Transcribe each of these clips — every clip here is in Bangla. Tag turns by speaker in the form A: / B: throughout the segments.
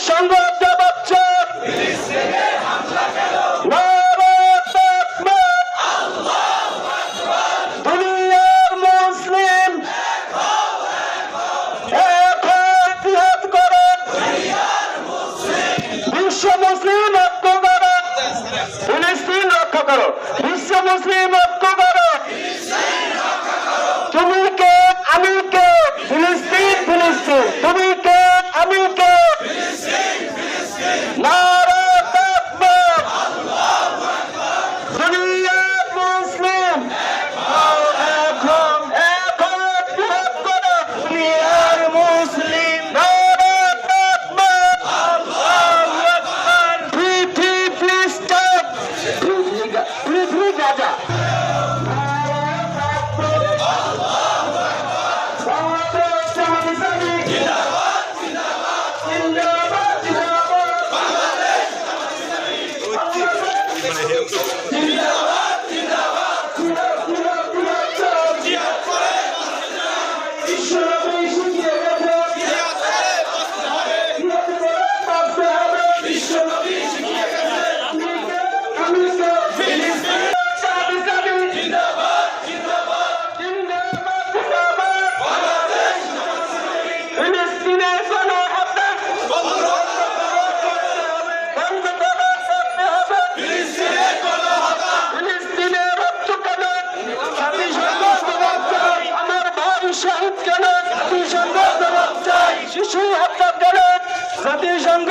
A: সংগ্রাম বাচ্চার দুনিয়ার মুসলিম করেন বিশ্ব মুসলিম লক্ষ্য করো ফিলিস্তিন লক্ষ্য করো বিশ্ব মুসলিম 하늘 సతీ సంఘ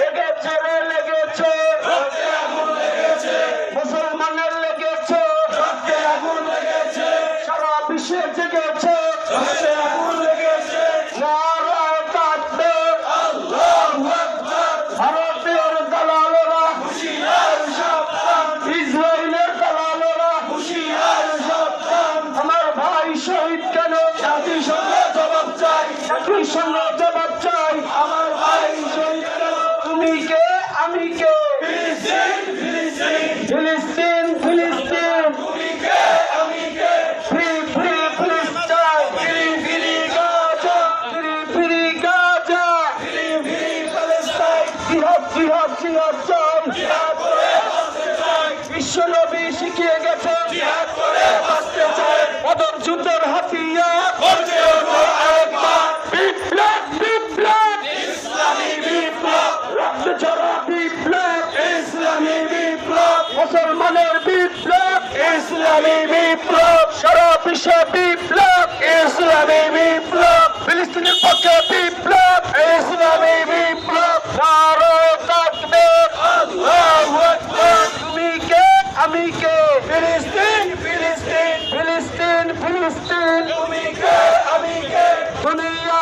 A: একই জবাব চাই। আমার ভাই তুমি কে আমি কে? ইসলামী বিপ্লব। মুসলমানের বিপ্লব। ইসলামী বিপ্লব। সারা বিশ্ব বিপ্লব। ইসলামী বিপ্লব। ফিলিস্তিনের পক্ষে বিপ্লব। ইসলামী বিপ্লব। তুমি কে? আমি কে? ফিলিস্তিন। ফিলিস্তিন ফিলিস্তিন। তুমি কে? আমি কে? দুনিয়া